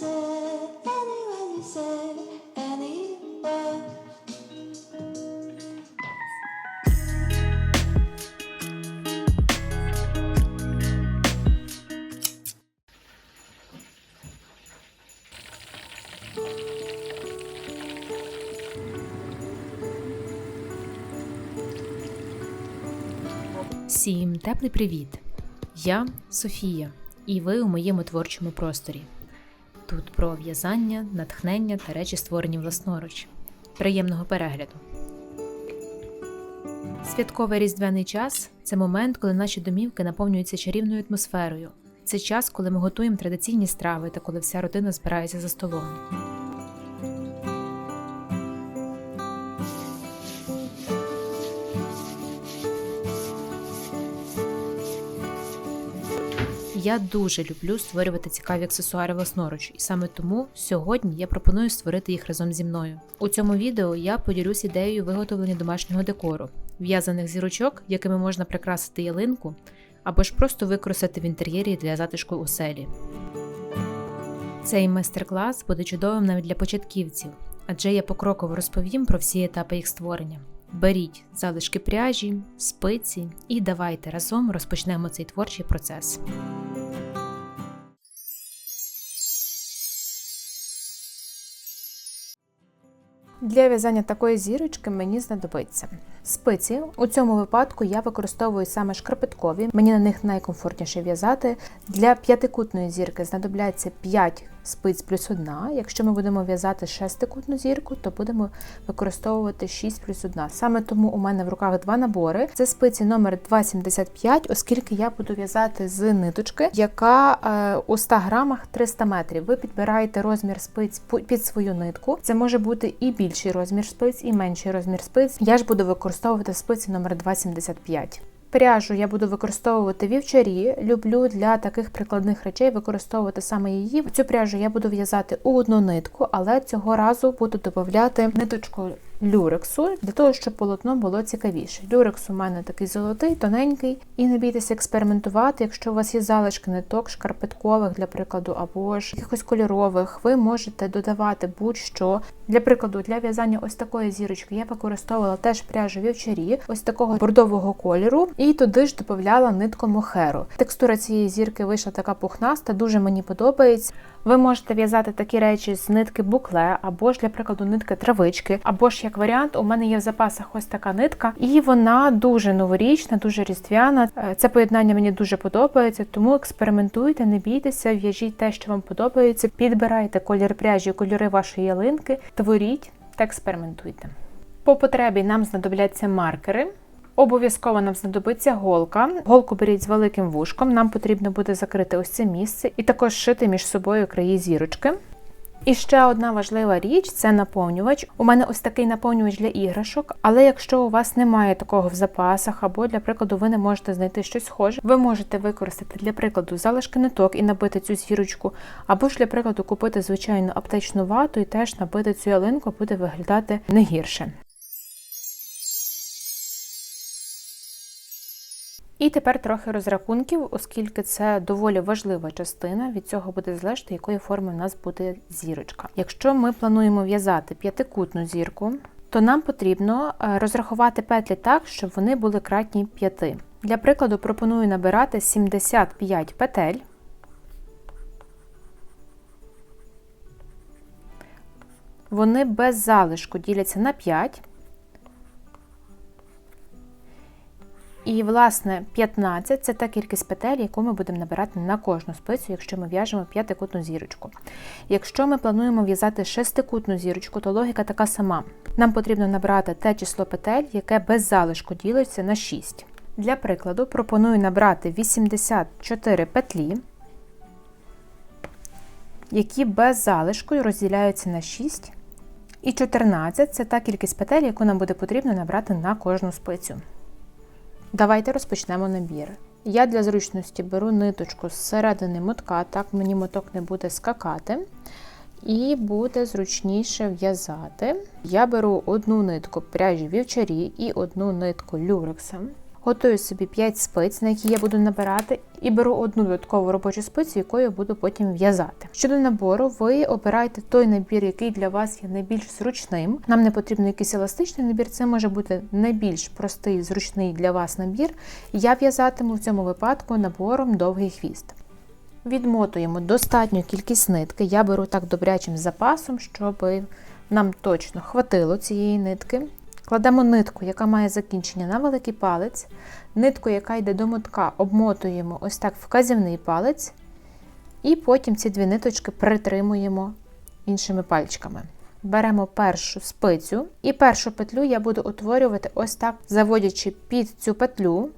said, anywhere you anywhere. Всім теплий привіт! Я Софія, і ви у моєму творчому просторі. Тут про в'язання, натхнення та речі, створені власноруч. Приємного перегляду. Святковий різдвяний час це момент, коли наші домівки наповнюються чарівною атмосферою. Це час, коли ми готуємо традиційні страви та коли вся родина збирається за столом. Я дуже люблю створювати цікаві аксесуари власноруч, і саме тому сьогодні я пропоную створити їх разом зі мною. У цьому відео я поділюсь ідеєю виготовлення домашнього декору, в'язаних зірочок, якими можна прикрасити ялинку, або ж просто використати в інтер'єрі для затишку у селі. Цей майстер-клас буде чудовим навіть для початківців, адже я покроково розповім про всі етапи їх створення. Беріть залишки пряжі, спиці і давайте разом розпочнемо цей творчий процес. Для в'язання такої зірочки мені знадобиться спиці. У цьому випадку я використовую саме шкарпеткові, мені на них найкомфортніше в'язати. Для п'ятикутної зірки знадобляться 5 спиць плюс одна. Якщо ми будемо в'язати шестикутну зірку, то будемо використовувати 6 плюс 1. Саме тому у мене в руках два набори. Це спиці номер 2,75, оскільки я буду в'язати з ниточки, яка е, у 100 грамах 300 метрів. Ви підбираєте розмір спиць під свою нитку. Це може бути і більший розмір спиць, і менший розмір спиць. Я ж буду використовувати спиці номер 2,75. Пряжу я буду використовувати вівчарі. Люблю для таких прикладних речей використовувати саме її. Цю пряжу я буду в'язати у одну нитку, але цього разу буду додати ниточку люрексу для того, щоб полотно було цікавіше. Люрекс у мене такий золотий, тоненький, і не бійтеся експериментувати. Якщо у вас є залишки ниток, шкарпеткових, для прикладу, або ж якихось кольорових, ви можете додавати будь-що. Для прикладу, для в'язання ось такої зірочки я використовувала теж пряжу вівчарі, ось такого бордового кольору, і туди ж додавала нитку мохеру. Текстура цієї зірки вийшла така пухнаста, дуже мені подобається. Ви можете в'язати такі речі з нитки букле, або ж, для прикладу, нитки травички, або ж як варіант, у мене є в запасах ось така нитка, і вона дуже новорічна, дуже різдвяна. Е, Це поєднання мені дуже подобається, тому експериментуйте, не бійтеся, в'яжіть те, що вам подобається, підбирайте колір пряжі, кольори вашої ялинки, творіть та експериментуйте. По потребі нам знадобляться маркери. Обов'язково нам знадобиться голка. Голку беріть з великим вушком, нам потрібно буде закрити ось це місце і також шити між собою краї зірочки. І ще одна важлива річ це наповнювач. У мене ось такий наповнювач для іграшок, але якщо у вас немає такого в запасах, або, для прикладу, ви не можете знайти щось схоже, ви можете використати для прикладу залишки ниток і набити цю зірочку, або ж для прикладу купити звичайну аптечну вату і теж набити цю ялинку буде виглядати не гірше. І тепер трохи розрахунків, оскільки це доволі важлива частина, від цього буде залежати, якої форми в нас буде зірочка. Якщо ми плануємо в'язати п'ятикутну зірку, то нам потрібно е, розрахувати петлі так, щоб вони були кратні 5. Для прикладу, пропоную набирати 75 петель. Вони без залишку діляться на 5. І, власне, 15 це та кількість петель, яку ми будемо набирати на кожну спицю, якщо ми в'яжемо п'ятикутну зірочку. Якщо ми плануємо в'язати шестикутну зірочку, то логіка така сама. Нам потрібно набрати те число петель, яке без залишку ділиться на 6. Для прикладу, пропоную набрати 84 петлі, які без залишку розділяються на 6. І 14 це та кількість петель, яку нам буде потрібно набрати на кожну спицю. Давайте розпочнемо набір. Я для зручності беру ниточку з середини мотка, так мені моток не буде скакати, і буде зручніше в'язати. Я беру одну нитку пряжі вівчарі і одну нитку люрекса. Готую собі 5 спиць, на які я буду набирати, і беру одну додаткову робочу спицю, якою буду потім в'язати. Щодо набору, ви обираєте той набір, який для вас є найбільш зручним. Нам не потрібен якийсь еластичний набір, це може бути найбільш простий, зручний для вас набір. Я в'язатиму в цьому випадку набором довгий хвіст. Відмотуємо достатню кількість нитки. Я беру так добрячим запасом, щоб нам точно хватило цієї нитки. Кладемо нитку, яка має закінчення на великий палець. Нитку, яка йде до мотка, обмотуємо ось так вказівний палець. І потім ці дві ниточки притримуємо іншими пальчиками. Беремо першу спицю, і першу петлю я буду утворювати ось так, заводячи під цю петлю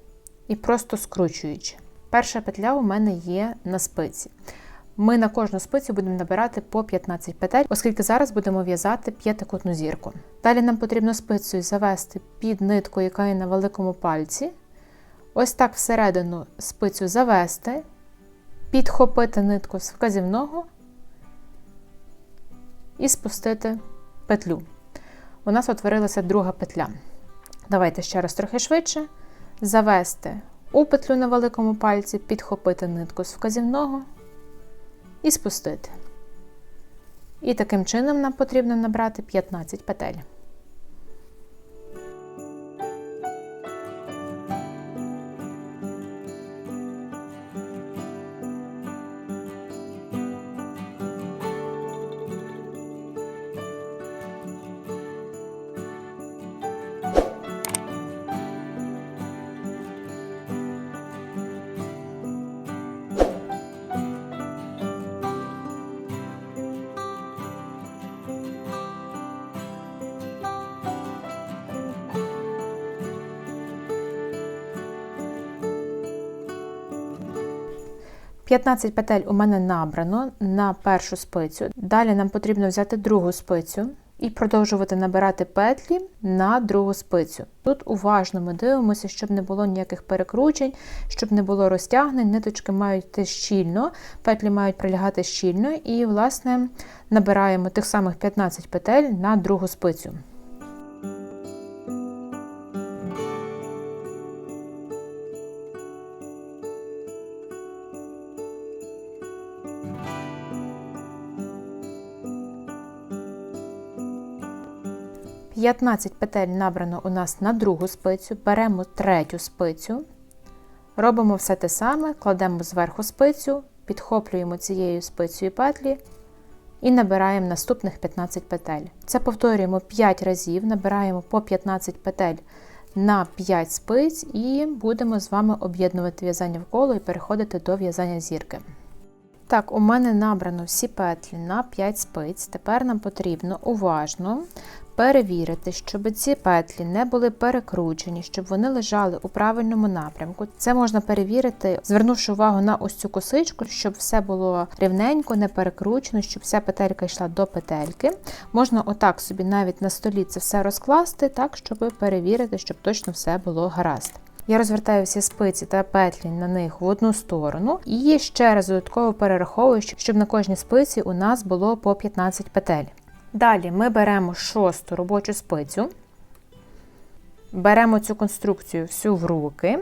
і просто скручуючи. Перша петля у мене є на спиці. Ми на кожну спицю будемо набирати по 15 петель, оскільки зараз будемо в'язати п'ятикутну зірку. Далі нам потрібно спицею завести під нитку, яка є на великому пальці. Ось так всередину спицю завести, підхопити нитку з вказівного і спустити петлю. У нас утворилася друга петля. Давайте ще раз трохи швидше. Завести у петлю на великому пальці, підхопити нитку з вказівного і спустити. І таким чином нам потрібно набрати 15 петель. – 15 петель у мене набрано на першу спицю. Далі нам потрібно взяти другу спицю і продовжувати набирати петлі на другу спицю. Тут уважно ми дивимося, щоб не було ніяких перекручень, щоб не було розтягнень, ниточки мають йти щільно, петлі мають прилягати щільно, і, власне, набираємо тих самих 15 петель на другу спицю. – 15 петель набрано у нас на другу спицю, беремо третю спицю, робимо все те саме, кладемо зверху спицю, підхоплюємо цією спицею петлі і набираємо наступних 15 петель. Це повторюємо 5 разів, набираємо по 15 петель на 5 спиць і будемо з вами об'єднувати в'язання в коло і переходити до в'язання зірки. Так, у мене набрано всі петлі на 5 спиць. Тепер нам потрібно уважно перевірити, щоб ці петлі не були перекручені, щоб вони лежали у правильному напрямку. Це можна перевірити, звернувши увагу на ось цю косичку, щоб все було рівненько, не перекручено, щоб вся петелька йшла до петельки. Можна отак собі навіть на столі це все розкласти, так, щоб перевірити, щоб точно все було гаразд. Я розвертаю всі спиці та петлі на них в одну сторону і ще раз додатково перераховую, щоб на кожній спиці у нас було по 15 петель. Далі ми беремо шосту робочу спицю, беремо цю конструкцію всю в руки.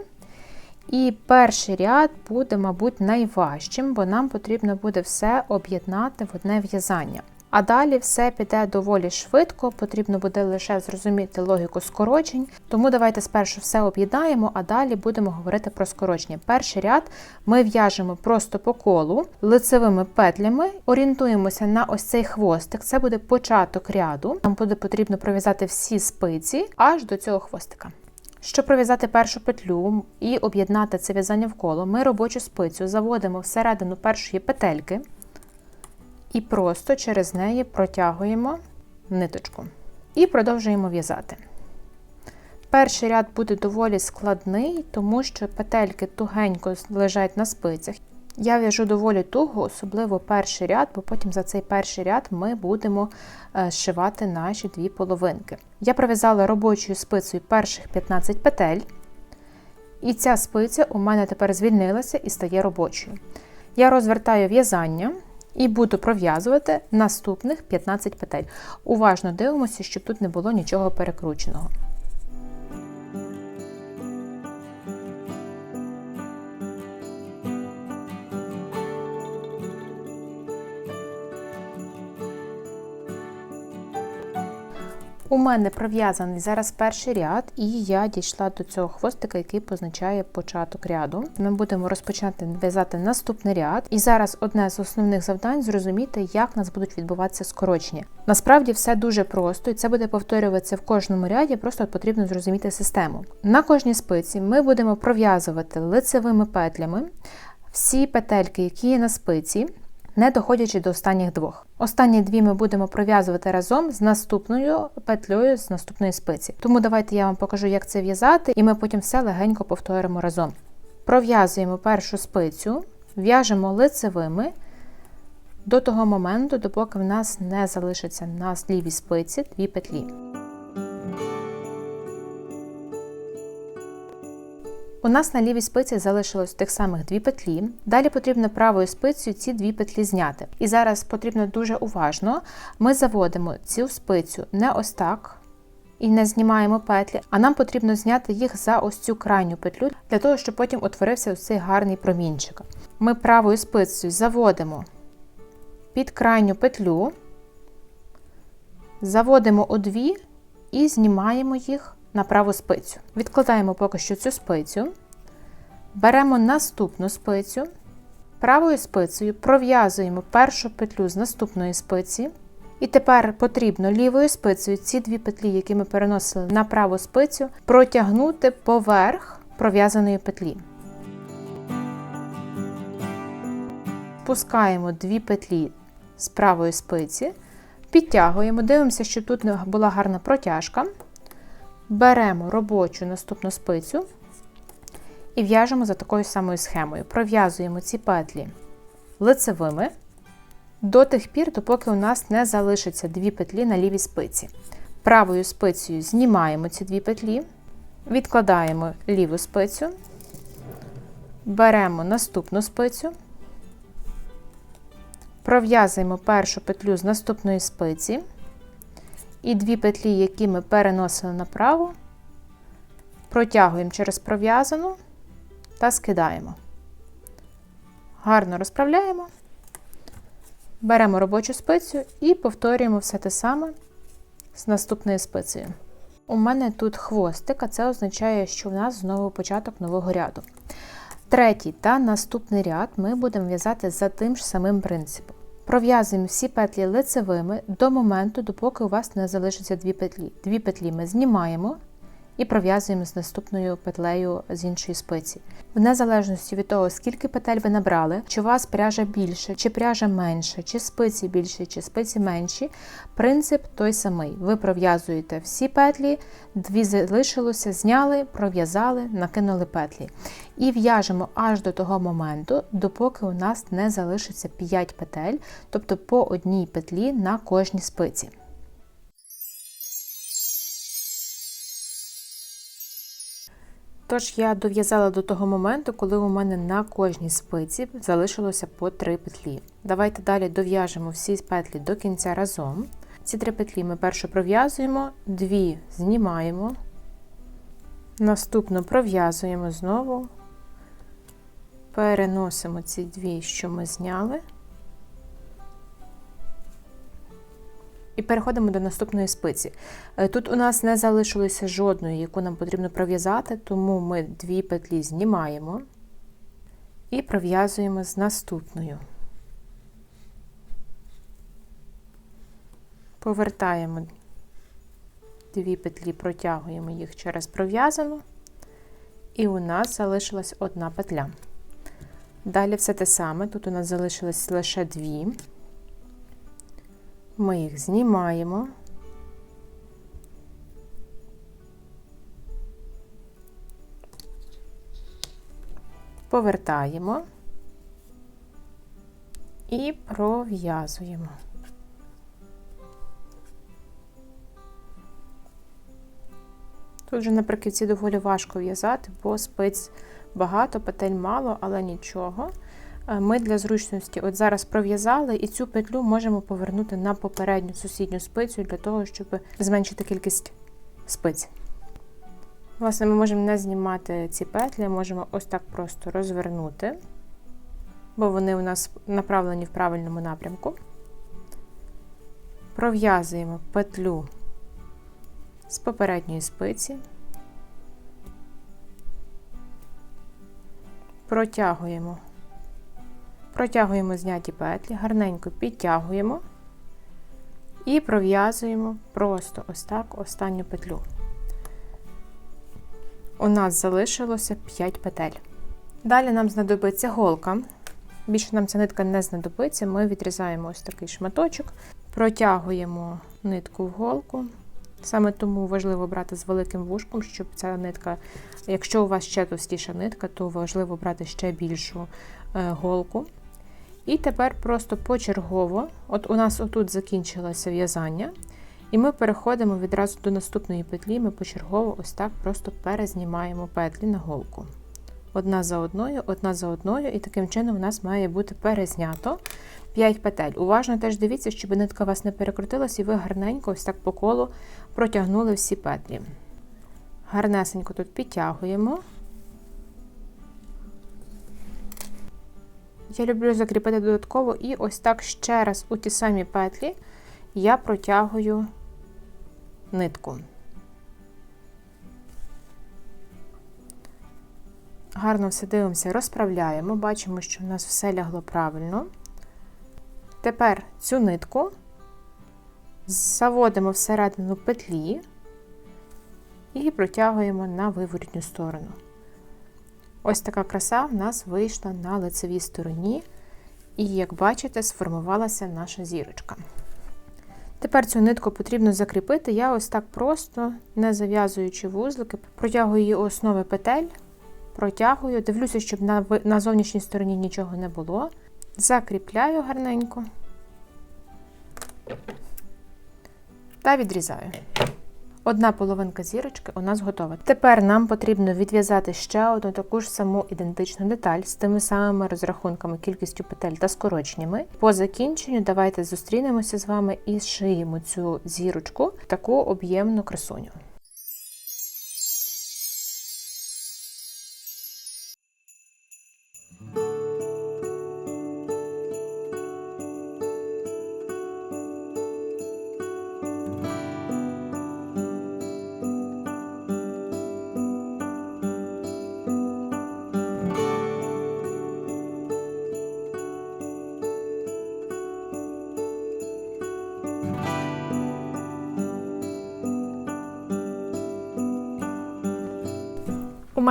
І перший ряд буде, мабуть, найважчим, бо нам потрібно буде все об'єднати в одне в'язання. А далі все піде доволі швидко, потрібно буде лише зрозуміти логіку скорочень. Тому давайте спершу все об'єднаємо, а далі будемо говорити про скорочення. Перший ряд ми в'яжемо просто по колу лицевими петлями, орієнтуємося на ось цей хвостик. Це буде початок ряду. Нам буде потрібно пров'язати всі спиці аж до цього хвостика. Щоб пров'язати першу петлю і об'єднати це в'язання в коло, ми робочу спицю заводимо всередину першої петельки і просто через неї протягуємо ниточку і продовжуємо в'язати. Перший ряд буде доволі складний, тому що петельки тугенько лежать на спицях. Я в'яжу доволі туго, особливо перший ряд, бо потім за цей перший ряд ми будемо е, зшивати наші дві половинки. Я пров'язала робочою спицею перших 15 петель, і ця спиця у мене тепер звільнилася і стає робочою. Я розвертаю в'язання і буду пров'язувати наступних 15 петель. Уважно дивимося, щоб тут не було нічого перекрученого. У мене пров'язаний зараз перший ряд, і я дійшла до цього хвостика, який позначає початок ряду. Ми будемо розпочати в'язати наступний ряд. І зараз одне з основних завдань зрозуміти, як у нас будуть відбуватися скорочення. Насправді все дуже просто, і це буде повторюватися в кожному ряді, просто потрібно зрозуміти систему. На кожній спиці ми будемо пров'язувати лицевими петлями всі петельки, які є на спиці не доходячи до останніх двох. Останні дві ми будемо пров'язувати разом з наступною петлею з наступної спиці. Тому давайте я вам покажу, як це в'язати, і ми потім все легенько повторимо разом. Пров'язуємо першу спицю, в'яжемо лицевими до того моменту, допоки в нас не залишиться на лівій спиці дві петлі. У нас на лівій спиці залишилось тих самих дві петлі. Далі потрібно правою спицею ці дві петлі зняти. І зараз потрібно дуже уважно. Ми заводимо цю спицю не ось так і не знімаємо петлі, а нам потрібно зняти їх за ось цю крайню петлю, для того, щоб потім утворився ось цей гарний промінчик. Ми правою спицею заводимо під крайню петлю, заводимо у дві і знімаємо їх на праву спицю. Відкладаємо поки що цю спицю, беремо наступну спицю, правою спицею пров'язуємо першу петлю з наступної спиці. І тепер потрібно лівою спицею ці дві петлі, які ми переносили на праву спицю, протягнути поверх пров'язаної петлі. Спускаємо дві петлі з правої спиці, підтягуємо, дивимося, що тут була гарна протяжка. Беремо робочу наступну спицю і в'яжемо за такою самою схемою. Пров'язуємо ці петлі лицевими до тих пір, допоки у нас не залишиться дві петлі на лівій спиці. Правою спицею знімаємо ці дві петлі, відкладаємо ліву спицю, беремо наступну спицю, пров'язуємо першу петлю з наступної спиці. І дві петлі, які ми переносили направо, протягуємо через пров'язану та скидаємо. Гарно розправляємо, беремо робочу спицю і повторюємо все те саме з наступною спицею. У мене тут хвостик, а це означає, що в нас знову початок нового ряду. Третій та наступний ряд ми будемо в'язати за тим ж самим принципом. Пров'язуємо всі петлі лицевими до моменту, допоки у вас не залишиться дві петлі. Дві петлі ми знімаємо і пров'язуємо з наступною петлею з іншої спиці. В незалежності від того, скільки петель ви набрали, чи у вас пряжа більше, чи пряжа менше, чи спиці більше, чи спиці менші, принцип той самий. Ви пров'язуєте всі петлі, дві залишилося, зняли, пров'язали, накинули петлі. І в'яжемо аж до того моменту, допоки у нас не залишиться 5 петель, тобто по одній петлі на кожній спиці. Тож я дов'язала до того моменту, коли у мене на кожній спиці залишилося по 3 петлі. Давайте далі дов'яжемо всі петлі до кінця разом. Ці три петлі ми першу пров'язуємо, дві знімаємо, наступну пров'язуємо знову, переносимо ці дві, що ми зняли. І переходимо до наступної спиці. Е, тут у нас не залишилося жодної, яку нам потрібно пров'язати, тому ми дві петлі знімаємо і пров'язуємо з наступною. Повертаємо дві петлі, протягуємо їх через пров'язану, і у нас залишилась одна петля. Далі все те саме, тут у нас залишилось лише дві. Ми їх знімаємо. Повертаємо і пров'язуємо. Тут вже наприкінці доволі важко в'язати, бо спиць багато, петель мало, але нічого. Е, ми для зручності от зараз пров'язали і цю петлю можемо повернути на попередню сусідню спицю для того, щоб зменшити кількість спиць. Власне, ми можемо не знімати ці петлі, можемо ось так просто розвернути, бо вони у нас направлені в правильному напрямку. Пров'язуємо петлю з попередньої спиці, протягуємо, протягуємо зняті петлі, гарненько підтягуємо і пров'язуємо просто ось так останню петлю. У нас залишилося 5 петель. Далі нам знадобиться голка. Більше нам ця нитка не знадобиться. Ми відрізаємо ось такий шматочок, протягуємо нитку в голку. Саме тому важливо брати з великим вушком, щоб ця нитка, якщо у вас ще товстіша нитка, то важливо брати ще більшу е, голку. І тепер просто почергово, от у нас отут закінчилося в'язання, і ми переходимо відразу до наступної петлі. Ми почергово ось так просто перезнімаємо петлі на голку. Одна за одною, одна за одною, і таким чином у нас має бути перезнято 5 петель. Уважно теж дивіться, щоб нитка у вас не перекрутилась, і ви гарненько ось так по колу протягнули всі петлі. Гарнесенько тут підтягуємо. Я люблю закріпити додатково, і ось так ще раз у ті самі петлі я протягую нитку. Гарно все дивимося, розправляємо, бачимо, що в нас все лягло правильно. Тепер цю нитку заводимо всередину петлі і протягуємо на виворітню сторону. Ось така краса в нас вийшла на лицевій стороні, і, як бачите, сформувалася наша зірочка. Тепер цю нитку потрібно закріпити. Я ось так просто, не зав'язуючи вузлики, протягую її основи петель, протягую, дивлюся, щоб на, на зовнішній стороні нічого не було. Закріпляю гарненько та відрізаю. Одна половинка зірочки у нас готова. Тепер нам потрібно відв'язати ще одну таку ж саму ідентичну деталь з тими самими розрахунками, кількістю петель та скороченнями. По закінченню давайте зустрінемося з вами і зшиємо цю зірочку таку об'ємну красуню.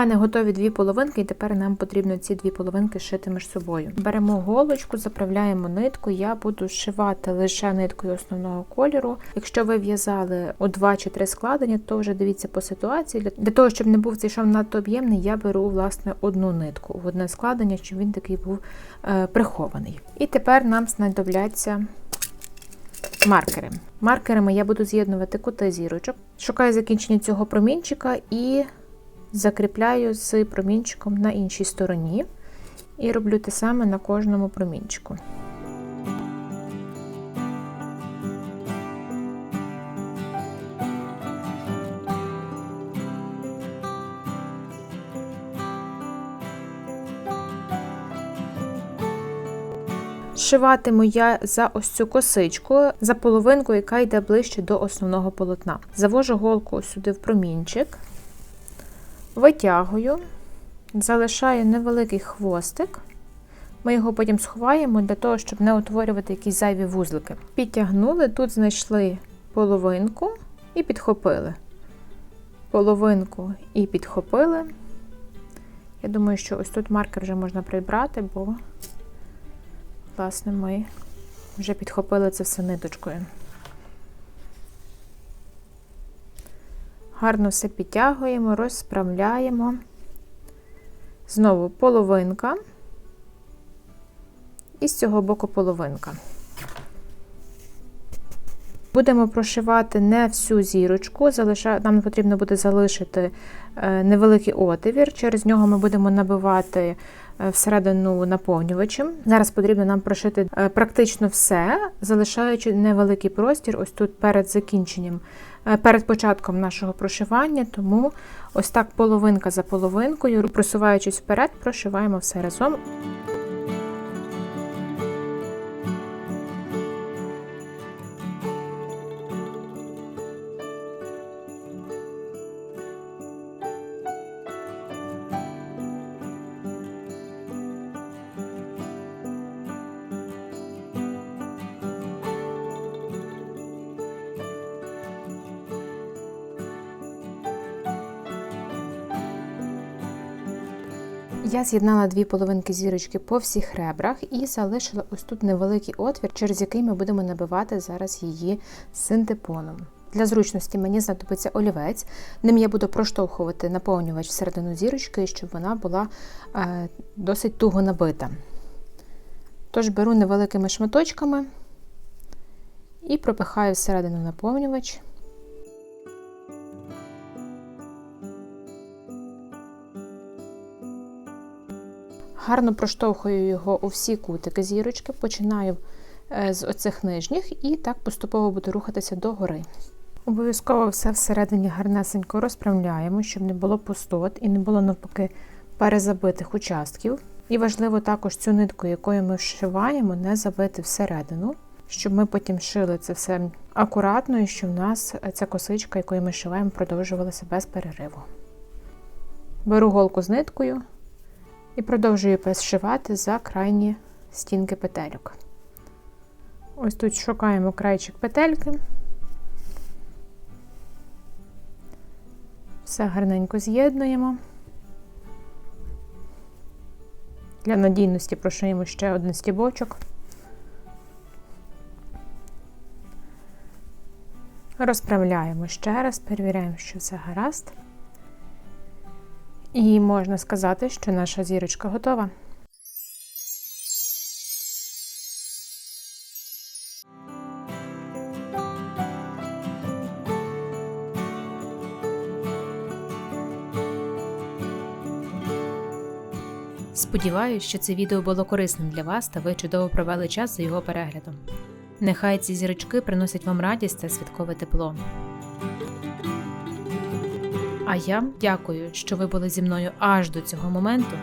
Мене готові дві половинки, і тепер нам потрібно ці дві половинки шити між собою. Беремо голочку, заправляємо нитку. Я буду шивати лише ниткою основного кольору. Якщо ви в'язали у два чи три складення, то вже дивіться по ситуації. Для того, щоб не був цей шов надто об'ємний, я беру власне одну нитку в одне складення, щоб він такий був е, прихований. І тепер нам знадобляться. Маркери. Маркерами я буду з'єднувати кути зірочок. Шукаю закінчення цього промінчика і закріпляю з промінчиком на іншій стороні і роблю те саме на кожному промінчику. Шиватиму я за ось цю косичку, за половинку, яка йде ближче до основного полотна. Завожу голку сюди в промінчик, витягую, залишаю невеликий хвостик. Ми його потім сховаємо для того, щоб не утворювати якісь зайві вузлики. Підтягнули, тут знайшли половинку і підхопили. Половинку і підхопили. Я думаю, що ось тут маркер вже можна прибрати, бо, власне, ми вже підхопили це все ниточкою. Гарно все підтягуємо, розправляємо. Знову половинка. І з цього боку половинка. Будемо прошивати не всю зірочку, нам потрібно буде залишити е, невеликий отвір, через нього ми будемо набивати е, всередину наповнювачем. Зараз потрібно нам прошити е, практично все, залишаючи невеликий простір, ось тут перед закінченням, перед початком нашого прошивання, тому ось так половинка за половинкою, просуваючись вперед, прошиваємо все разом. Я з'єднала дві половинки зірочки по всіх ребрах і залишила ось тут невеликий отвір, через який ми будемо набивати зараз її синтепоном. Для зручності мені знадобиться олівець. Ним я буду проштовхувати наповнювач всередину зірочки, щоб вона була е, досить туго набита. Тож беру невеликими шматочками і пропихаю всередину наповнювач. Гарно проштовхую його у всі кутики зірочки, починаю е, з оцих нижніх і так поступово буду рухатися догори. Обов'язково все всередині гарнесенько розправляємо, щоб не було пустот і не було навпаки перезабитих участків. І важливо також цю нитку, якою ми вшиваємо, не забити всередину, щоб ми потім шили це все акуратно і щоб в нас ця косичка, якою ми шиваємо, продовжувалася без перериву. Беру голку з ниткою і продовжую зшивати за крайні стінки петельок. Ось тут шукаємо крайчик петельки. Все гарненько з'єднуємо. Для надійності прошиємо ще один стібочок. Розправляємо ще раз, перевіряємо, що все гаразд. І можна сказати, що наша зірочка готова. Сподіваюсь, що це відео було корисним для вас та ви чудово провели час за його переглядом. Нехай ці зірочки приносять вам радість та святкове тепло. А я дякую, що ви були зі мною аж до цього моменту.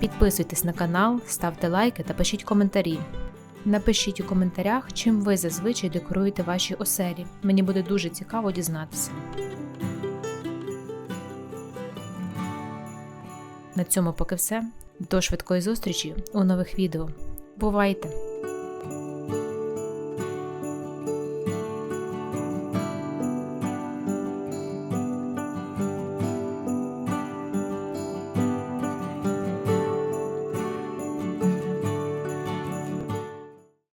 Підписуйтесь на канал, ставте лайки та пишіть коментарі. Напишіть у коментарях, чим ви зазвичай декоруєте ваші оселі. Мені буде дуже цікаво дізнатися. На цьому поки все. До швидкої зустрічі у нових відео. Бувайте!